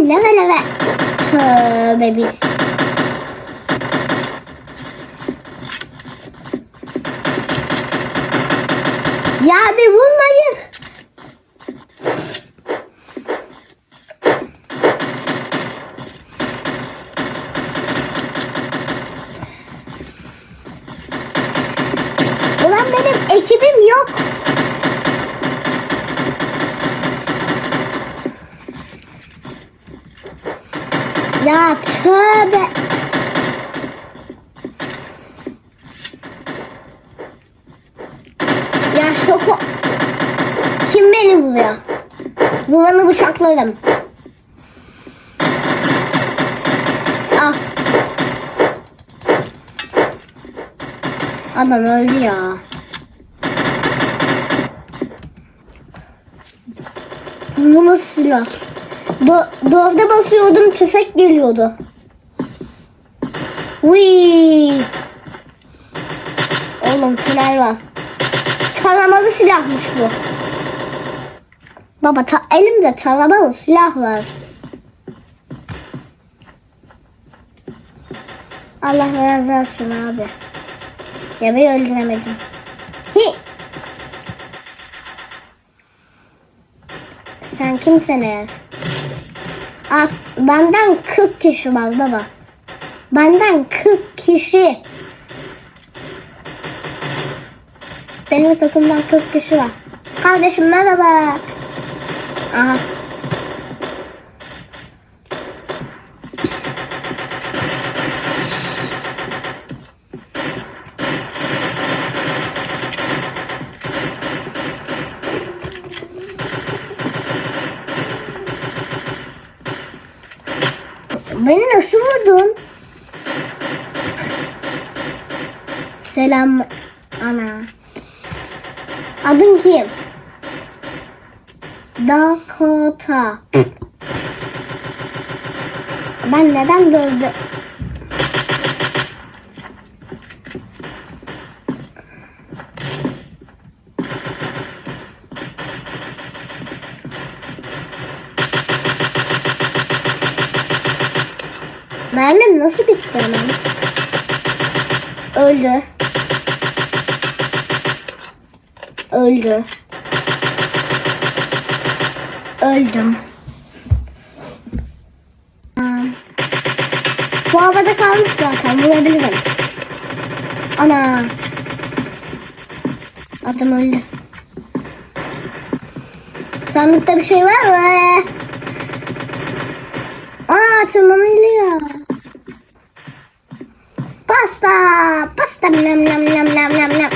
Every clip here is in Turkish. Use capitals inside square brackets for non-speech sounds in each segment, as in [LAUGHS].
ben leve leve. Tövbe biz. Ya bir vurmayın. Ulan benim ekibim yok. Ya tövbe. Ya şoko. Kim beni vuruyor? Vuranı bıçaklarım. Al. Adam öldü ya. Bu nasıl silah? Do dörde basıyordum tüfek geliyordu. Uy. Oğlum tünel var. Taramalı silahmış bu. Baba ta elimde taramalı silah var. Allah razı olsun abi. Ya beni öldüremedim. Hi. Sen kimsin ya? Aa, benden 40 kişi var baba. Benden 40 kişi. Benim takımdan 40 kişi var. Kardeşim merhaba. Aha. Vurdun? Selam ana. Adın kim? Dakota. Ben neden dövdü? Mermim nasıl bitti hemen? Öldü. Öldü. Öldüm. Bu havada kalmış zaten. Vurabilirim. Ana. Adam öldü. Sandıkta bir şey var mı? Aa tırmanılıyor. Pasta. Pasta. Nam nam nam nam nam nam.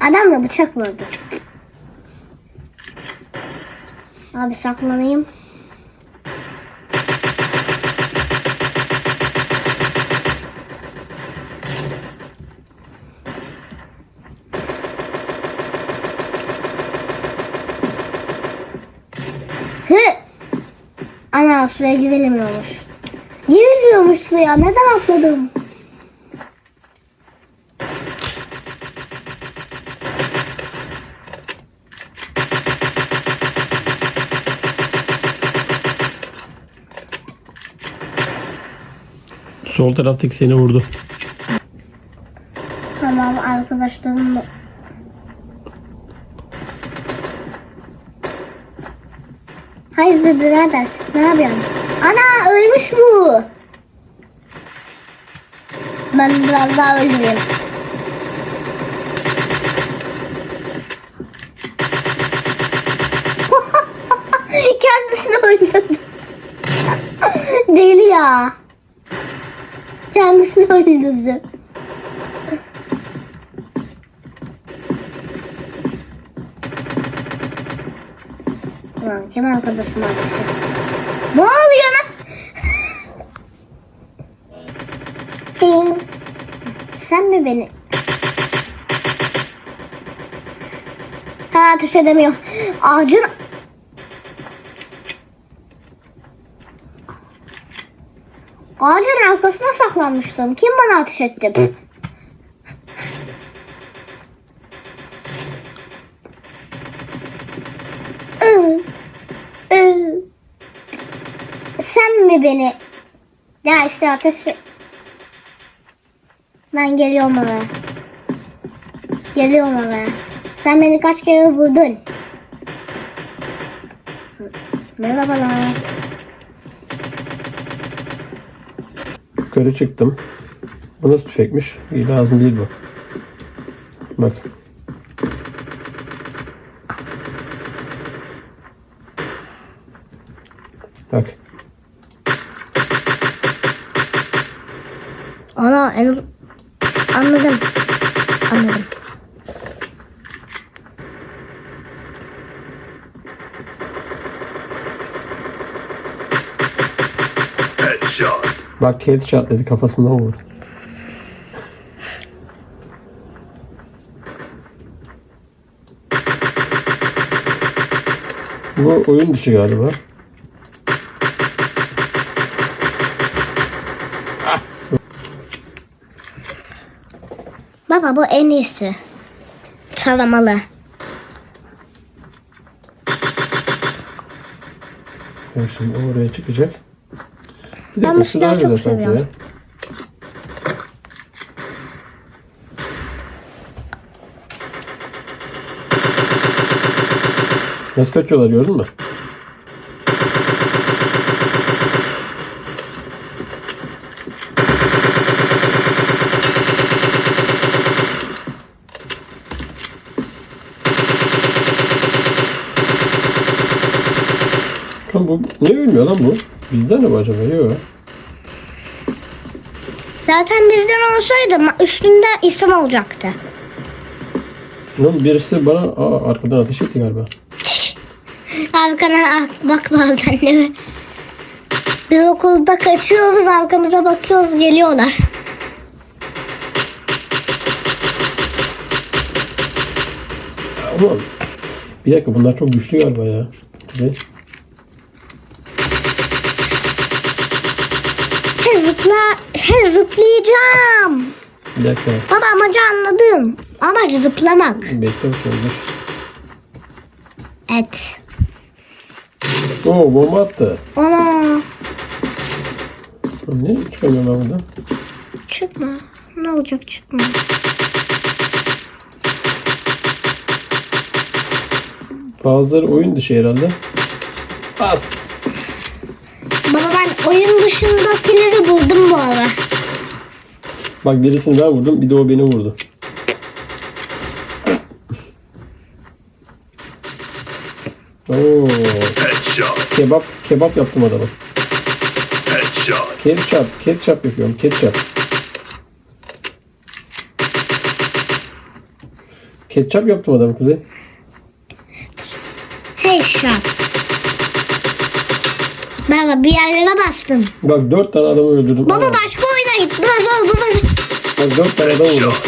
Adam da bıçak vurdu. Abi saklanayım. Hı. Ana suya girilmiyormuş. Girilmiyormuş suya. Neden atladım? Sol taraftaki seni vurdu. Tamam arkadaşlarım. Hayır birader. Ne yapıyorsun? Ana ölmüş bu. Ben biraz daha öldüreyim. [LAUGHS] Kendisini öldürdü. Deli ya. Kendisini öldürdü. Ulan kim arkadaşım arkadaşım? Ne oluyor lan? Ding. Sen mi beni? Ha ateş edemiyor. Ağacın... Ağacın arkasına saklanmıştım. Kim bana ateş etti? Mi beni? Ya işte ateş... Ben geliyorum eve. Geliyorum eve. Sen beni kaç kere vurdun? Merhabalar. Yukarı çıktım. Bu nasıl tüfekmiş? İyi lazım değil bu. Bak. Bak. Ana en... Anladım. Anladım. Headshot. Bak headshot dedi kafasından vurdu. Bu oyun dışı galiba. Baba bu en iyisi. Çalamalı. Bak şimdi o oraya çıkacak. Bir Ben bu silahı çok sanki ya. seviyorum. Nasıl kaçıyorlar gördün mü? Ne ölmüyor lan bu? Bizden mi acaba? Yok. Zaten bizden olsaydı üstünde isim olacaktı. Lan birisi bana aa, arkadan ateş etti galiba. [LAUGHS] Arkana ak- bak bazen değil mi? Biz okulda kaçıyoruz arkamıza bakıyoruz geliyorlar. Ama bir dakika bunlar çok güçlü galiba ya. Kuzey. Zıplayacağım. Bir dakika. Baba amacı anladım. Amaç zıplamak. Bekle bakalım. Evet. Oo bomba attı. Ana Lan Ne çıkamıyorum ben buradan? çıkma. Ne olacak çıkma. Bazıları oyun dışı herhalde. Bas. Baba ben oyun dışındakileri buldum bu ara. Bak birisini ben vurdum bir de o beni vurdu. Oo, Headshot. kebap kebap yaptım adamı. Headshot. Ketçap, ketçap yapıyorum, ketçap. Ketçap yaptım adamı Kuzey. Şap. Baba bir yerlere bastım. Bak dört tane adamı öldürdüm. Baba Aa, başka oyuna git. Biraz ol baba. Bak dört tane adam vurdum. Shot.